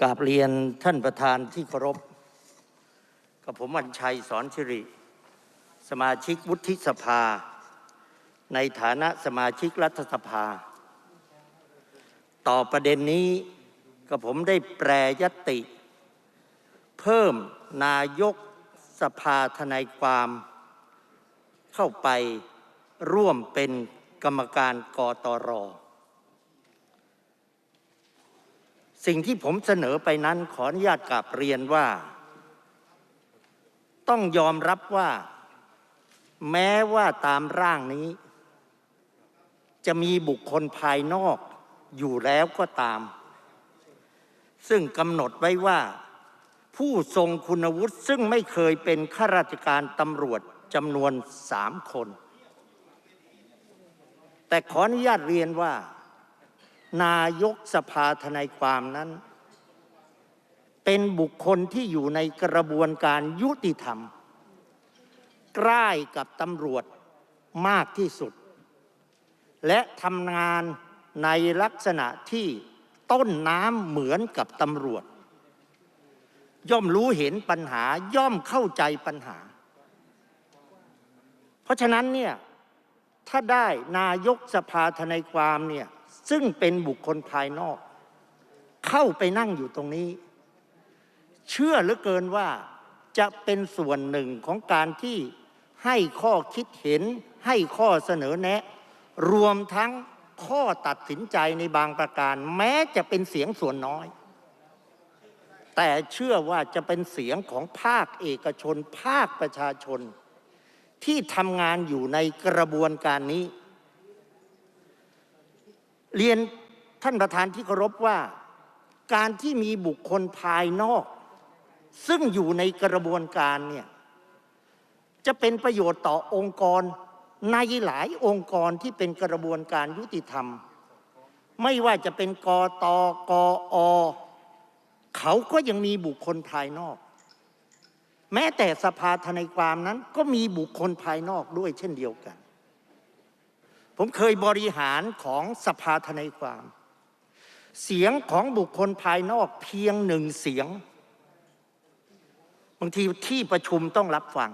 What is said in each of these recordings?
กราบเรียนท่านประธานที่เคารพ กับผมวันชัยสอนชิริ สมาชิกวุฒิสภา ในฐานะสมาชิกรัฐสภา ต่อประเด็นนี้กับผมได้แปรยติ เพิ่มนายกสภาทนายความ เข้าไปร่วมเป็นกรรมการกตร สิ่งที่ผมเสนอไปนั้นขออนุญาตกลับเรียนว่า ต้องยอมรับว่า แม้ว่าตามร่างนี้ จะมีบุคคลภายนอกอยู่แล้วก็ตาม ซึ่งกำหนดไว้ว่าผู้ทรงคุณวุฒิซึ่งไม่เคยเป็นข้าราชการตำรวจจำนวนสามคน แต่ขออนุญาตเรียนว่า นายกสภาทนายความนั้น เป็นบุคคลที่อยู่ในกระบวนการยุติธรรม ใกล้กับตำรวจมากที่สุด และทำงานในลักษณะที่ต้นน้ำเหมือนกับตำรวจ ย่อมรู้เห็นปัญหาย่อมเข้าใจปัญหา เพราะฉะนั้นเนี่ยถ้าได้นายกสภาทนายความเนี่ย ซึ่งเป็นบุคคลภายนอก เข้าไปนั่งอยู่ตรงนี้ เชื่อเหลือเกินว่าจะเป็นส่วนหนึ่งของการที่ให้ข้อคิดเห็นให้ข้อเสนอแนะ รวมทั้งข้อตัดสินใจในบางประการ แม้จะเป็นเสียงส่วนน้อย แต่เชื่อว่าจะเป็นเสียงของภาคเอกชน ภาคประชาชน ที่ทำงานอยู่ในกระบวนการนี้ เรียนท่านประธานที่เคารพว่า การที่มีบุคคลภายนอก ซึ่งอยู่ในกระบวนการเนี่ยจะเป็นประโยชน์ต่อองค์กรในหลายองค์กรที่เป็นกระบวนการยุติธรรม ไม่ว่าจะเป็นกอตกอเขาก็ยังมีบุคคลภายนอก แม้แต่สภาทนายความนั้นก็มีบุคคลภายนอกด้วยเช่นเดียวกัน ผมเคยบริหารของสภาทนายความ เสียงของบุคคลภายนอกเพียงหนึ่งเสียง บางทีที่ประชุมต้องรับฟัง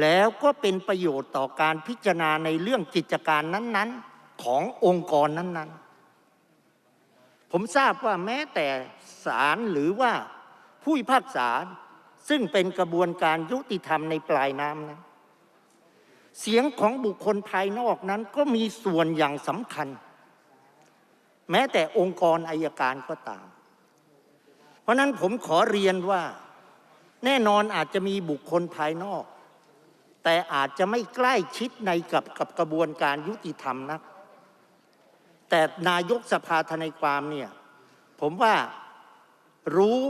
แล้วก็เป็นประโยชน์ต่อการพิจารณาในเรื่องกิจการนั้น ๆ ขององค์กรนั้น ๆ ผมทราบว่าแม้แต่ศาลหรือว่าผู้พิพากษาซึ่งเป็นกระบวนการยุติธรรมในปลายน้ำนั้น เสียงของบุคคลภายนอกนั้นก็มีส่วนอย่างสำคัญ แม้แต่องค์กรอายการก็ตาม เพราะนั้นผมขอเรียนว่า แน่นอนอาจจะมีบุคคลภายนอก แต่อาจจะไม่ใกล้ชิดในกับกับกระบวนการยุติธรรมนัก แต่นายกสภาทนายความเนี่ย ผมว่ารู้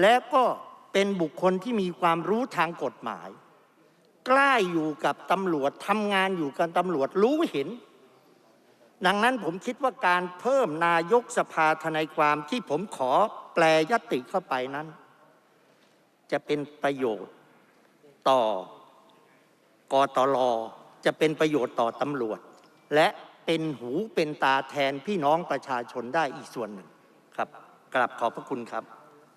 และก็เป็นบุคคลที่มีความรู้ทางกฎหมาย กล้อยู่กับตำรวจทำงานอยู่กับตำรวจรู้เห็น ดังนั้นผมคิดว่าการเพิ่มนายกสภาทนายความที่ผมขอแปลยติเข้าไปนั้น จะเป็นประโยชน์ต่อกตลจะเป็นประโยชน์ต่อตำรวจ และเป็นหูเป็นตาแทนพี่น้องประชาชนได้อีกส่วนหนึ่งครับกราบขอบพระคุณครับ